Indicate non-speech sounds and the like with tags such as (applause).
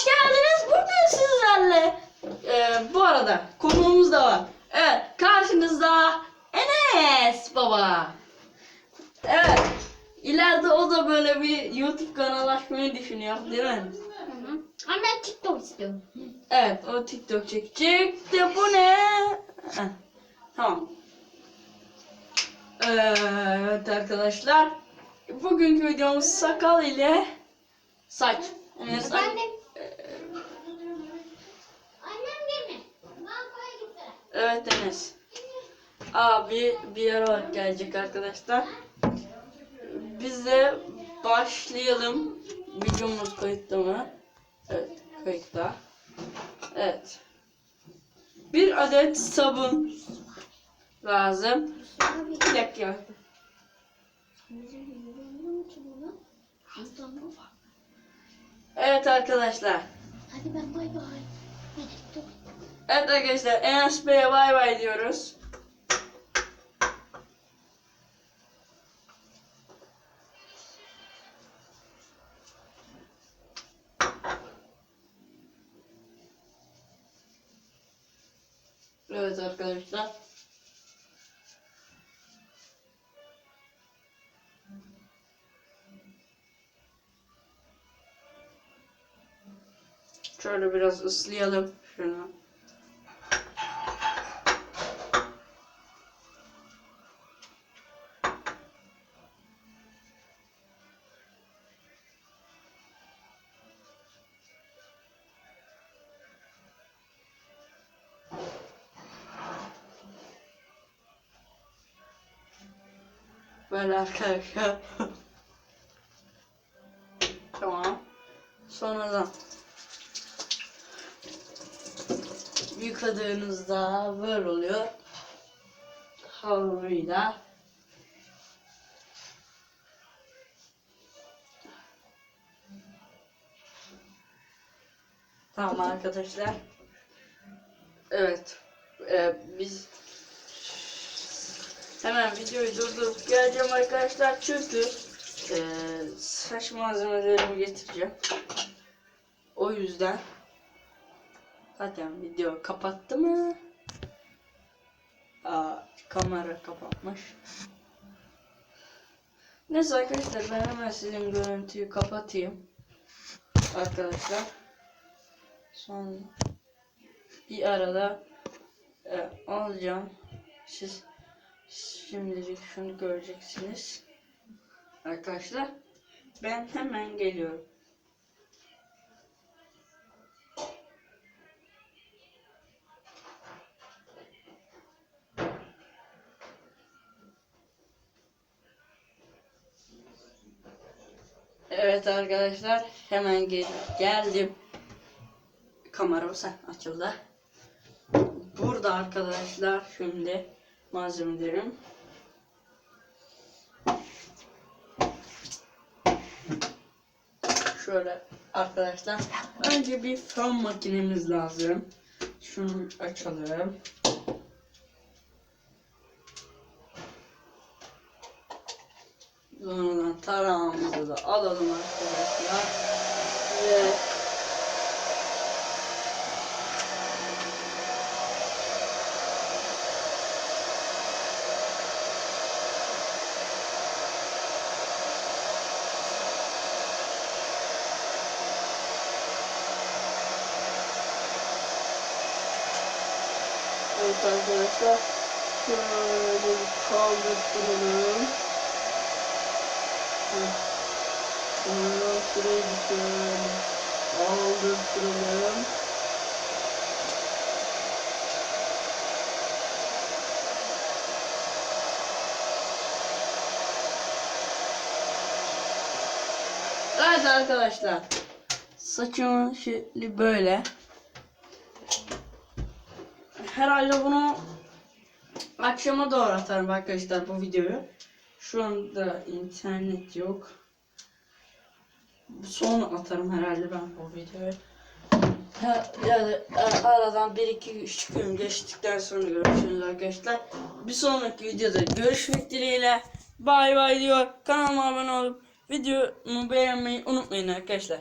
hoş geldiniz. Bugün sizlerle e, bu arada konuğumuz da var. Evet, karşınızda Enes Baba. Evet, ileride o da böyle bir YouTube kanalı açmayı düşünüyor, değil mi? Ama ben TikTok istiyorum. Evet, o TikTok çekecek. De bu ne? Heh, tamam. Evet arkadaşlar, bugünkü videomuz sakal ile saç. Enes, Ben de... Evet Enes. Abi bir yere bak gelecek arkadaşlar. Biz de başlayalım. Videomuz kayıtta mı? Evet kayıtta. Evet. Bir adet sabun lazım. Bir dakika. Evet arkadaşlar. Hadi ben bay bay. Evet arkadaşlar Enes Bey'e bay bay diyoruz. Evet arkadaşlar. Şöyle biraz ıslayalım şunu. Böyle arkadaşlar. (laughs) tamam. Sonradan yıkadığınızda böyle oluyor. Havluyla. Tamam arkadaşlar. Evet. Ee, biz Hemen videoyu durdurup geleceğim arkadaşlar çünkü eee saç malzemelerimi getireceğim. O yüzden zaten video kapattı mı? Aa, kamera kapatmış. Neyse arkadaşlar ben hemen sizin görüntüyü kapatayım. Arkadaşlar. Son bir arada e, alacağım. Siz Şimdilik şunu göreceksiniz. Arkadaşlar ben hemen geliyorum. Evet arkadaşlar hemen gel geldim. Kameram sen açıldı. Burada arkadaşlar şimdi malzemelerim. Şöyle arkadaşlar önce bir fön makinemiz lazım. Şunu açalım. Sonradan tarağımızı da alalım arkadaşlar. Ve Evet arkadaşlar. Şöyle bir kaldırtalım. Bunu şuraya bir şöyle kaldırtalım. Evet arkadaşlar. Saçımı şöyle böyle. Herhalde bunu akşama doğru atarım arkadaşlar bu videoyu. Şu anda internet yok. Sonra atarım herhalde ben bu videoyu. Yani e, aradan 1-2-3 gün geçtikten sonra görüşürüz arkadaşlar. Bir sonraki videoda görüşmek dileğiyle. Bay bay diyor. Kanalıma abone olup videomu beğenmeyi unutmayın arkadaşlar.